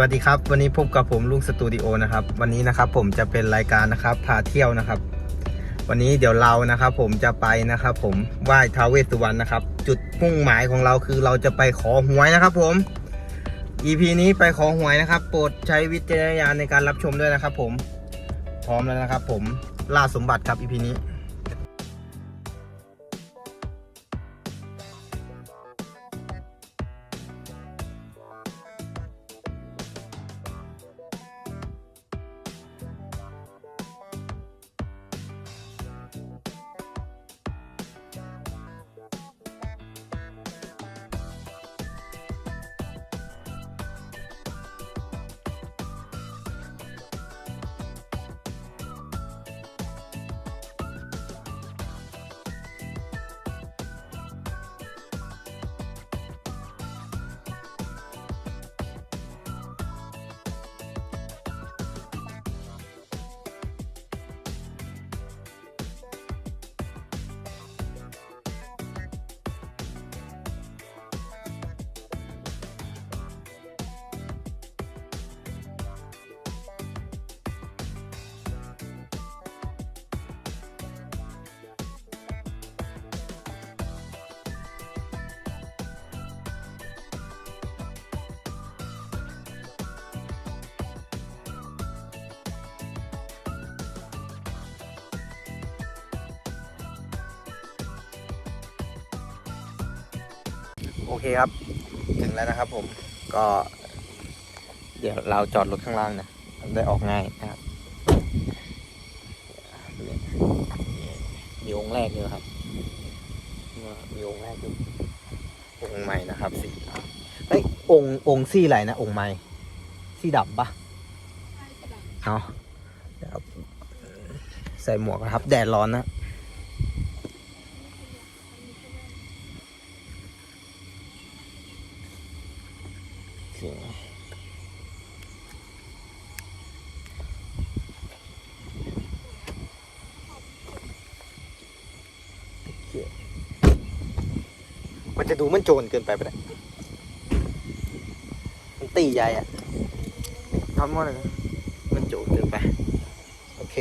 วัสดีครับวันนี้พบกับผมลุงสตูดิโอนะครับวันนี้นะครับผมจะเป็นรายการนะครับพาเที่ยวนะครับ วันนี้เดี๋ยวเรานะครับ ผมจะไปนะครับ ผมไหว้ท้าวเวสสุวรรณนะครับ จุดมุ่งหมายของเราคือเราจะไปขอหวยนะครับ ผม EP นี้ไปขอหวยนะครับ โปรดใช้วิจารณญาณในการรับชมด้วยนะครับ ผมพร้อมแล้วนะครับ ผมล่าสมบัติครับ EP นี้ โอเคครับ ถึงแล้วนะครับผมก็ เดี๋ยวเราจอดรถข้างล่างนะได้ออกง่ายนะครับมีองค์แรกเลยครับมีองค์แรกอยู่องค์ใหม่นะครับสีเอ้ยองค์องค์ซี่อะไรนะองค์ใหม่ซี่ดำปะเอาเดี๋ยวใส่หมวกนะครับ แดดร้อนนะ โอเคโอเคมันจะดูมัน โจรเกินไปปะเนี่ยมันตีใหญ่อะทำว่าอะไรนะมันโจรเกินไป โอเค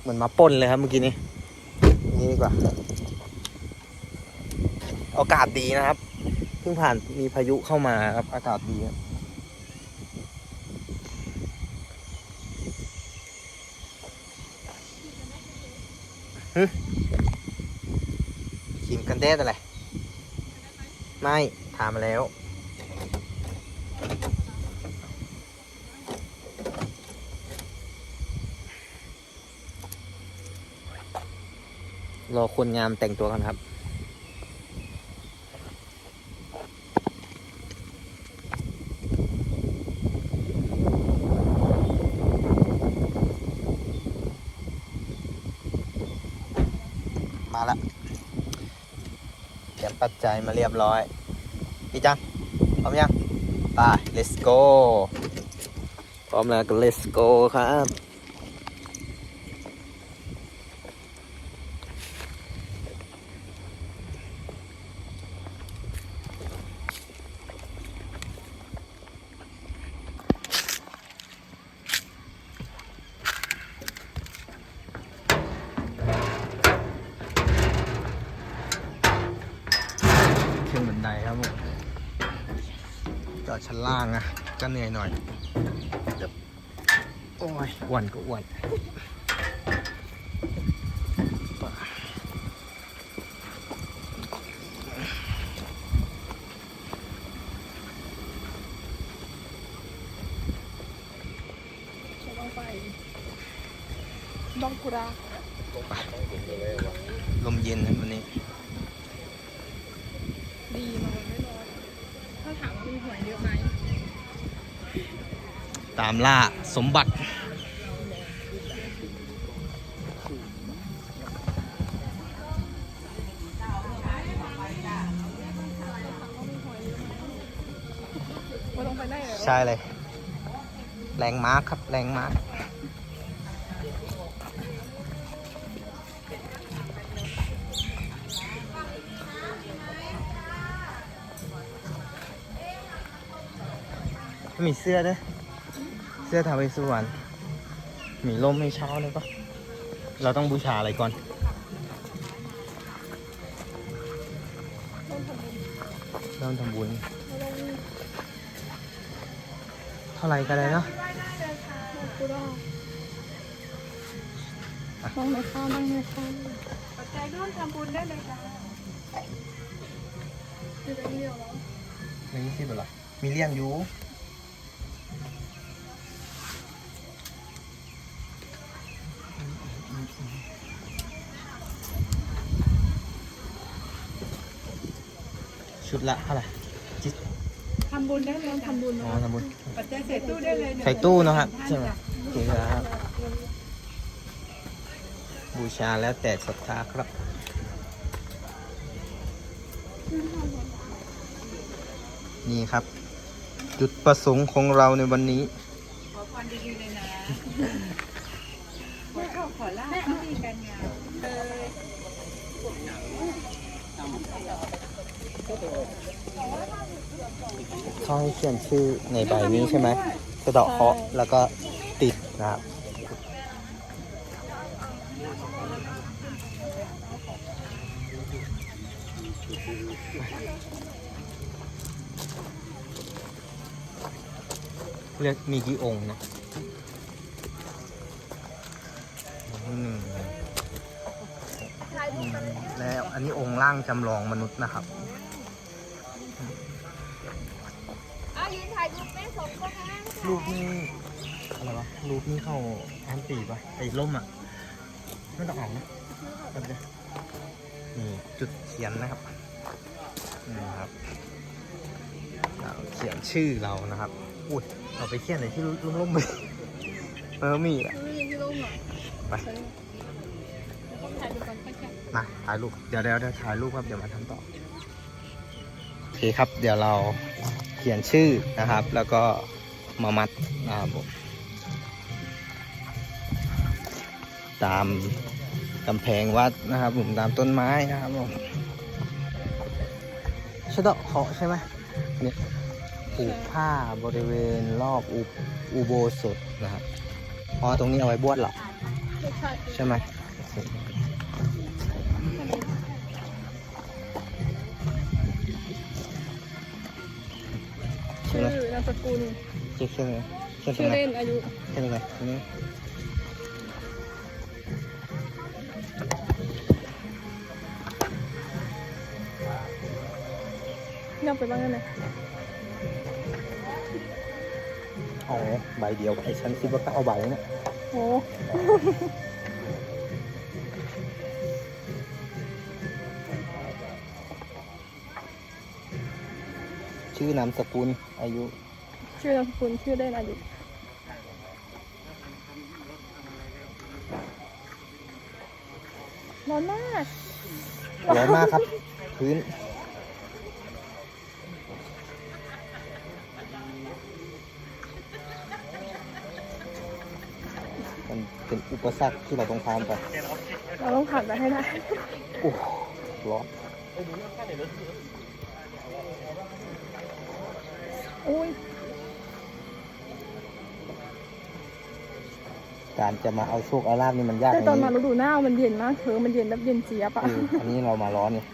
เหมือนมาปล้นเลยครับเมื่อกี้นี้นี่ดีกว่าอากาศดีนะครับ เพิ่งผ่านมีพายุเข้ามาครับ อากาศดีครับหึ แดดอะไร ไม่ ถามมาแล้ว รอคนงามแต่งตัวกันครับ มาละ เตรียมปัจจัยมาเรียบร้อย พี่จังพร้อมยังไป let's go พร้อมแล้วก็ let's go ครับ ขึ้นบันไดครับผมจอดชั้นล่างนะก็เหนื่อยหน่อยโอ้ยอ้วนก็อ้วน ต้องไปดองกุรา ลมเย็นนะวันนี้ ดีนอนไม่ร้อนถ้าถามว่ามีหวยเยอะไหม ตามล่าสมบัติ ใช่เลย แรงม้าครับ แรงม้ามีเสื้อด้วย เสื้อทาเวสสุวรรณมีร่มให้เช้าเลยปะเราต้องบูชาอะไรก่อนต้นทำบุญเริ่มทำบุญ เท่าไหร่ก็ได้เนาะกูได้นั่งในข้าวนั่งในข้าวปัจจัยร่วมทำบุญได้เลยจ้าคือเดียวแล้วมีสิบเหรอมีเลี่ยงอยู่ ชุดละเท่าไหร่จิทำบุญได้เลยทำบุญอ๋อทำบุญปัจจัยใส่ตู้ได้เลยใส่ตู้เนอะครับใช่ไหมโอเคครับ บูชาแล้วแต่ศรัทธาครับ นี่ครับ จุดประสงค์ของเราในวันนี้ ขอพรดีๆเลยนะข อเข้าขอลาบที่การงาเลยเขาให้เขียนชื่อในใบนี้ใช่ไหมสะเดาะเคาะแล้วก็ติดนะครับเรียกมีกี่องค์นะหนึ่งแล้ว อันนี้องค์ร่างจำลองมนุษย์นะครับอ้าวยืนถ่ายรูปแม่สมก็นะรูปนี้อะไรวะรูปนี้เข้าอันตีปะไอ้ล่มอะ ไม่ต้องออกนะก็จะนี่จุดเขียนนะครับนี่ครับเราเขียนชื่อเรานะครับอุ้ยเราไปเขียนในที่ร่มๆไปเออมีอะไม่ยังที่ร่มหรอไป มาถ่ายรูปเดี๋ยวเดี๋ยวเดี๋ยวถ่ายรูปครับเดี๋ยวมาทำต่อโอเคครับ เดี๋ยวเราเขียนชื่อนะครับ แล้วก็มามัดนะครับผมตามกำแพงวัดนะครับผมตามต้นไม้นะครับผมชะเดาะเคราะห์ใช่ไหมเนี่ยผูกผ้าบริเวณรอบอุอุโบสถนะครับอ๋อตรงนี้เอาไว้บวชเหรอ ใช่ใช่ไหม ชื่อไหมนามสกุลเช็คใช่ไหมเช็คตรชื่งอไหนเล่นอายุใช่ตรงไหนตรงนี้นับไปบ้างได้ไหมอ๋อใบเดียวไอ้ฉันคิดว่าก็เอาใบนะโอ้ชื่อนามสกุลอายุ ชื่อนามสกุลชื่อเล่นอายุร้อนมากร้อนมากครับ พื้น มันเป็นอุปสรรคที่เราต้องข้ามไป เราต้องผ่านไปให้ได้โอ้ร้อนอุ้ย การจะมาเอาโชคเอาลาบนี่มันยากแต่ตอนย่างมาฤดูหนาวมันเย็นมากเธอมันเย็นแบบเย็นเจี๊ยบอะเอออันนี้เรามาร้อนเนี่ย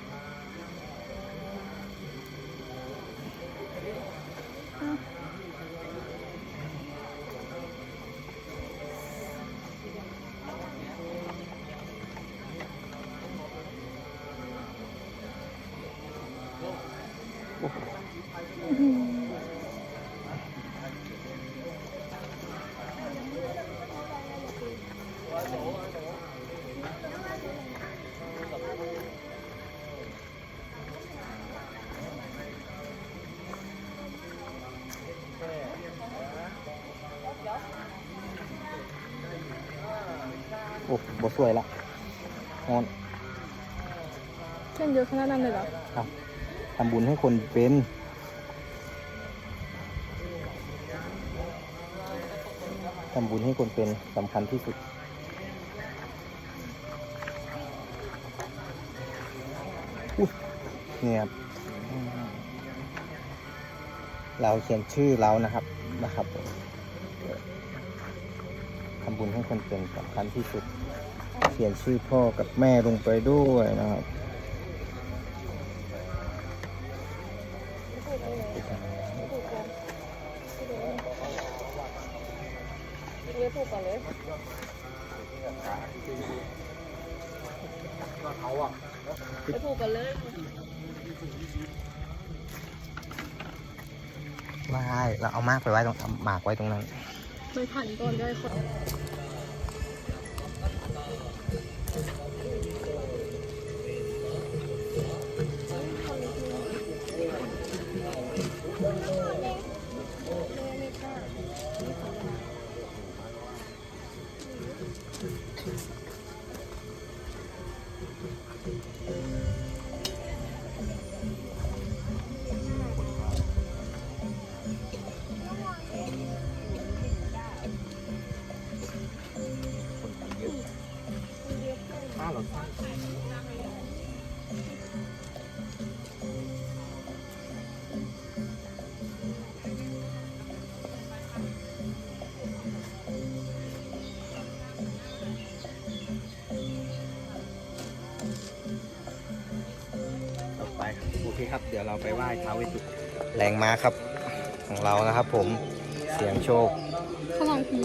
อ้บสวยละร้อนเช่นเยอะขนาดนั้นเลยเหรอครับทำบุญให้คนเป็นทำบุญให้คนเป็นสำคัญที่สุดอุ๊ยเนี่ยครับอืมเราเขียนชื่อเรานะครับนะครับผมทำบุญให้คนเป็นสำคัญที่สุด เขียนชื่อพ่อกับแม่ลงไปด้วยนะครับเรียกผูกก่อนเลยเขาอะไปผูกก่อนเลยไม่เราเอามากไปไว้ตรงหมากไว้ตรงนั้น ไม่ทันก่อนได้คน bastard. ครับโอเคครับ เดี๋ยวเราไปไหว้ท้าวเวสสุแรงม้าครับ ของเรานะครับผม เสียงโชคข้างหลังพี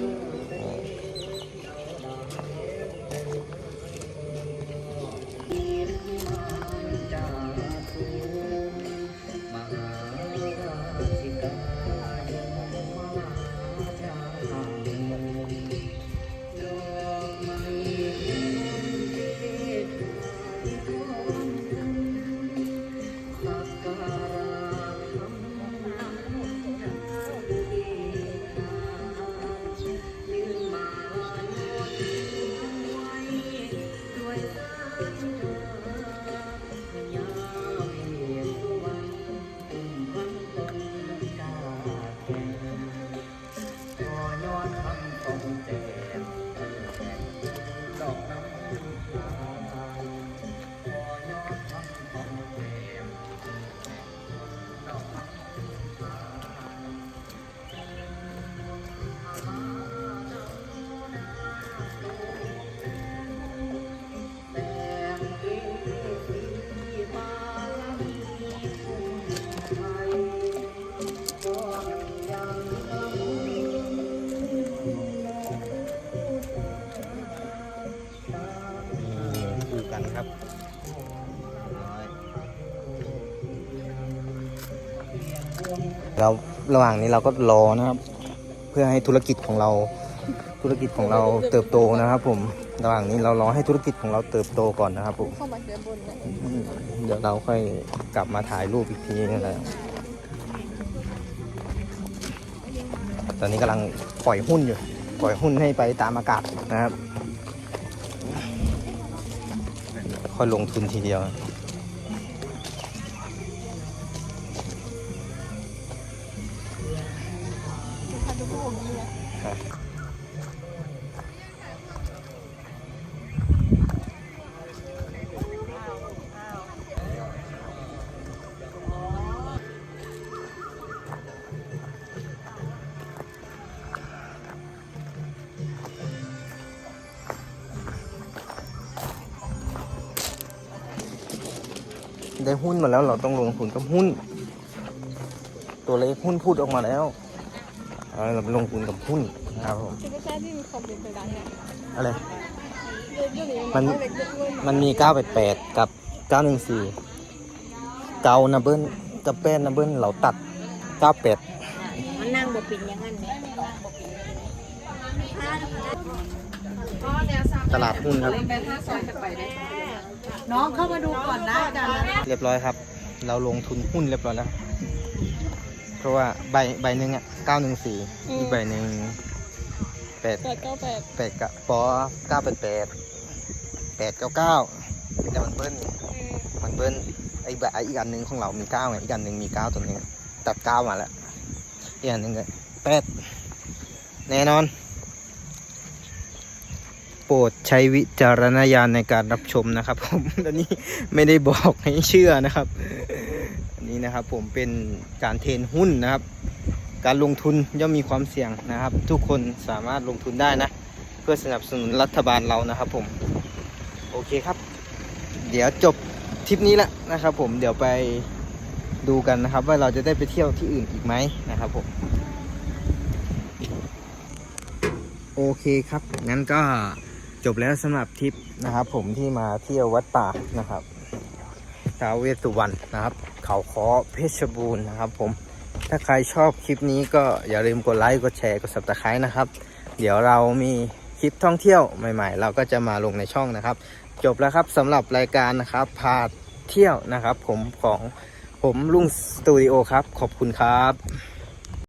เราระหว่างนี้เราก็รอนะครับ เพื่อให้ธุรกิจของเราธุรกิจของเราเติบโตนะครับ ผมระหว่างนี้เรารอให้ธุรกิจของเราเติบโตก่อนนะครับผมเข้ามาเดือนบนเลยเดี๋ยวเราค่อยกลับมาถ่ายรูปอีกทีนึงแล้วตอนนี้กำลังปล่อยหุ้นอยู่ปล่อยหุ้นให้ไปตามอากาศนะครับ ค่อยลงทุนทีเดียว ได้หุ้นมาแล้วเราต้องลงทุนกับหุ้น ตัวเลขหุ้นพูดออกมาแล้วเอาเราไปลงทุนกับหุ้นนะครับผมคือไม่ใช่ที่มีคอมเป็นไปได้เนี่ยอะไรเรื่องนี้มันเล็กๆด้วยมันมี 988 กับ 914 เกานะเบิ้ลกับแป้นนะเบิ้ลเราตัด 98 มันนั่งบ่ปินอย่างนั้นเนี่ยตลาดหุ้นครับ น้องเข้ามาดูก่อนนะอาจารย์เรียบร้อยครับ เราลงทุนหุ้นเรียบร้อยแล้ว เพราะว่าใบใบหนึ่งอะ914อีกใบหนึ่ง8แปดเก้าแปดแปดกะปอเก้าแปดแปดแปดเก้าเก้าแต่มันเบิ้ลมันเบิ้ลไอ้แบอีกอันหนึ่งของเรามีเก้าไงอีกอันหนึ่งมีเก้าตัวนี้ตัดเก้ามาแล้วอีกอันหนึ่งก็แปดแน่นอน โปรดใช้วิจารณญาณในการรับชมนะครับผมอันนี้ไม่ได้บอกให้เชื่อนะครับอันนี้นะครับผมเป็นการเทรนหุ้นนะครับ การลงทุนย่อมมีความเสี่ยงนะครับ ทุกคนสามารถลงทุนได้นะ เพื่อสนับสนุนรัฐบาลเรานะครับผม โอเคครับ เดี๋ยวจบทริปนี้แล้วนะครับ ผมเดี๋ยวไปดูกันนะครับ ว่าเราจะได้ไปเที่ยวที่อื่นอีกไหมนะครับผมโอเคครับ งั้นก็ จบแล้วสำหรับทริปนะครับ ผมที่มาเที่ยววัดป่านะครับท้าวเวสสุวรรณนะครับ เขาคอเพชรบูรณ์นะครับ ผมถ้าใครชอบคลิปนี้ก็อย่าลืมกดไลค์กดแชร์กด subscribe นะครับ เดี๋ยวเรามีคลิปท่องเที่ยวใหม่ ๆ เราก็จะมาลงในช่องนะครับ จบแล้วครับสำหรับรายการนะครับพาเที่ยวนะครับ ผมของผมลุงสตูดิโอครับ ขอบคุณครับ